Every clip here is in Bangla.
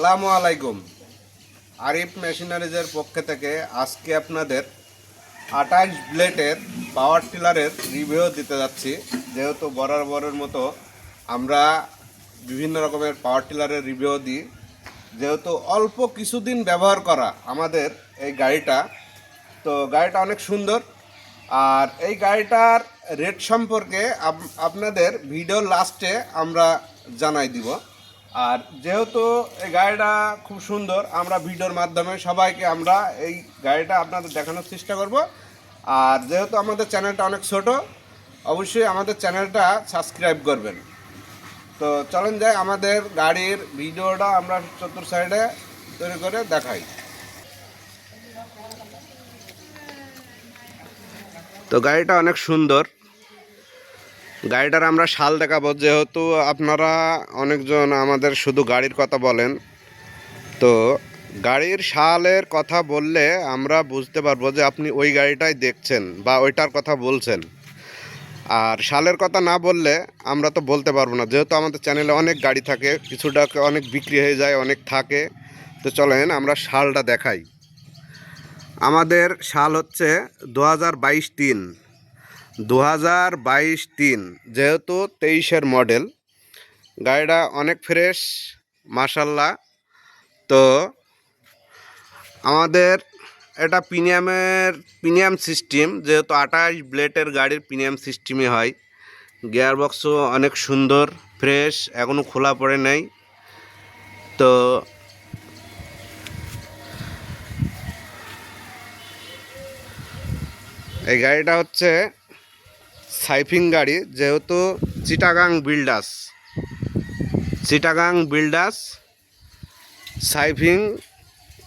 আসসালামু আলাইকুম। আরিফ মেশিনারিজের পক্ষ থেকে আজকে আপনাদের আঠাশ ব্লেডের পাওয়ার টিলারের রিভিউ দিতে যাচ্ছি। যেহেতু বরাবরের মতো আমরা বিভিন্ন রকমের পাওয়ার টিলারের রিভিউ দিই। যেহেতু অল্প কিছুদিন ব্যবহার করা আমাদের এই গাড়িটা, তো গাড়িটা অনেক সুন্দর। আর এই গাড়িটার রেট সম্পর্কে আপনাদের ভিডিও লাস্টে আমরা জানাই দিব। আর যেহেতু এই গাড়িটা খুব সুন্দর, আমরা ভিডিওর মাধ্যমে সবাইকে আমরা এই গাড়িটা আপনাদের দেখানোর চেষ্টা করব। আর যেহেতু আমাদের চ্যানেলটা অনেক ছোট, অবশ্যই আমাদের চ্যানেলটা সাবস্ক্রাইব করবেন। তো চলেন যাই, আমাদের গাড়ির ভিডিওটা আমরা চতুর সাইডে তৈরি করে দেখাই। তো গাড়িটা অনেক সুন্দর। গাড়িটার আমরা শাল দেখাবো, যেহেতু আপনারা অনেকজন আমাদের শুধু গাড়ির কথা বলেন, তো গাড়ির শালের কথা বললে আমরা বুঝতে পারব যে আপনি ওই গাড়িটাই দেখছেন বা ওইটার কথা বলছেন। আর শালের কথা না বললে আমরা তো বলতে পারব না, যেহেতু আমাদের চ্যানেলে অনেক গাড়ি থাকে, কিছুটা অনেক বিক্রি হয়ে যায়, অনেক থাকে, তো চলেন আমরা শালটা দেখাই। আমাদের সাল হচ্ছে দু হাজার বাইশ তিন। দু হাজার বাইশ তিন, যেহেতু তেইশের মডেল গাড়িটা অনেক ফ্রেশ মাসাল্লাহ তো আমাদের এটা প্রিমিয়ামের প্রিমিয়াম সিস্টেম যেহেতু আঠাশ ব্লেডের গাড়ির প্রিমিয়াম সিস্টেমই হয়। গিয়ার বক্সও অনেক সুন্দর ফ্রেশ এখনও খোলা পড়ে নাই। তো এই গাড়িটা হচ্ছে সাইফিং গাড়ি যেহেতু চিটাগাং বিল্ডার্স। চিটাগাং বিল্ডার্স সাইফিং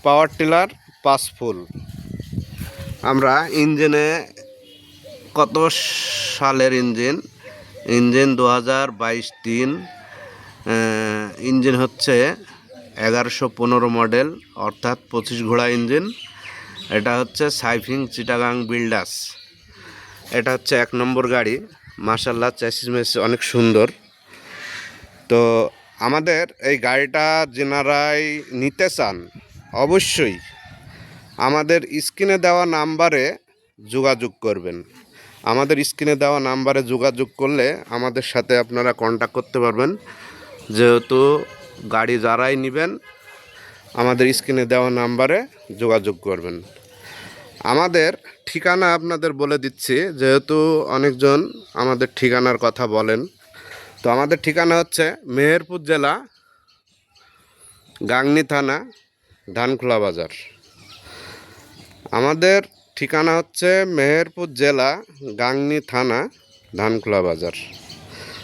পাওয়ার টিলার পাসফুল আমরা ইঞ্জিনে কত সালের ইঞ্জিন? ইঞ্জিন দু হাজার বাইশ তিন ইঞ্জিন হচ্ছে এগারোশো পনেরো মডেল, অর্থাৎ পঁচিশ ঘোড়া ইঞ্জিন। এটা হচ্ছে সাইফিং চিটাগাং বিল্ডাস এটা হচ্ছে এক নম্বর গাড়ি। মার্শাল্লাহ চ্যাসিস মেসিস অনেক সুন্দর। তো আমাদের এই গাড়িটা যেনারাই নিতে চান, অবশ্যই আমাদের স্ক্রিনে দেওয়া নাম্বারে যোগাযোগ করবেন। আমাদের স্ক্রিনে দেওয়া নাম্বারে যোগাযোগ করলে আমাদের সাথে আপনারা কন্ট্যাক্ট করতে পারবেন। যেহেতু গাড়ি যারাই নেবেন, আমাদের স্ক্রিনে দেওয়া নাম্বারে যোগাযোগ করবেন। আমাদের ঠিকানা আপনাদের বলে দিচ্ছি, যেহেতু অনেকজন আমাদের ঠিকানার কথা বলেন। তো আমাদের ঠিকানা হচ্ছে মেহেরপুর জেলা, গাংনি থানা, ধানখোলা বাজার। আমাদের ঠিকানা হচ্ছে মেহেরপুর জেলা, গাংনি থানা, ধানখোলা বাজার।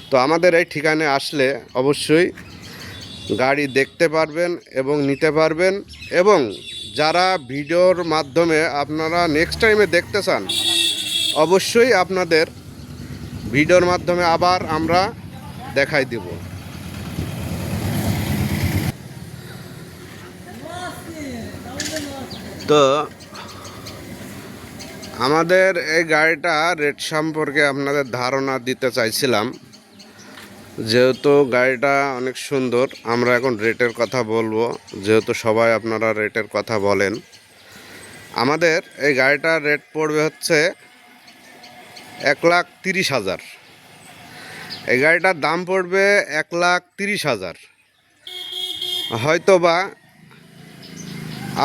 তো আমাদের এই ঠিকানায় আসলে অবশ্যই গাড়ি দেখতে পারবেন এবং নিতে পারবেন এবং যারা ভিডিওর মাধ্যমে আপনারা নেক্সট টাইমে দেখতে চান, অবশ্যই আপনাদের ভিডিওর মাধ্যমে আবার আমরা দেখাই দেব। তো, আমাদের এই গাড়িটা রেট সম্পর্কে আপনাদের ধারণা দিতে চাইছিলাম। যেহেতু গাড়িটা অনেক সুন্দর, আমরা এখন রেটের কথা বলব। যেহেতু সবাই আপনারা রেটের কথা বলেন। আমাদের এই গাড়িটার রেট পড়বে হচ্ছে এক লাখ তিরিশ হাজার। এই গাড়িটার দাম পড়বে এক লাখ তিরিশ হাজার। হয়তো বা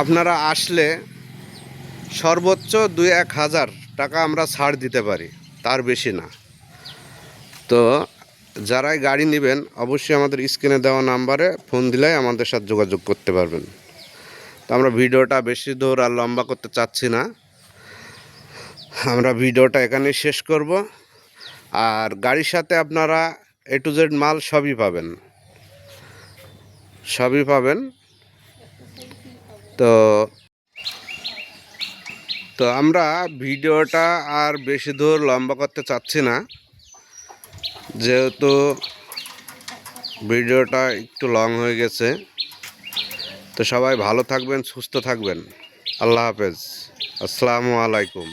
আপনারা আসলে সর্বোচ্চ দুই এক হাজার টাকা আমরা ছাড় দিতে পারি, তার বেশি না। তো যারাই গাড়ি নেবেন, অবশ্যই আমাদের স্ক্রিনে দেওয়া নাম্বারে ফোন দিলে আমাদের সাথে যোগাযোগ করতে পারবেন। তো আমরা ভিডিওটা বেশি দূর আর লম্বা করতে চাচ্ছি না। আমরা ভিডিওটা এখানেই শেষ করব। আর গাড়ির সাথে আপনারা এ টু জেড মাল সবই পাবেন। সবই পাবেন। তো তো আমরা ভিডিওটা আর বেশি দূর লম্বা করতে চাচ্ছি না। যেহেতু ভিডিওটা একটু লং হয়ে গেছে, তো সবাই ভালো থাকবেন, সুস্থ থাকবেন। আল্লাহ হাফেজ। আসসালামু আলাইকুম।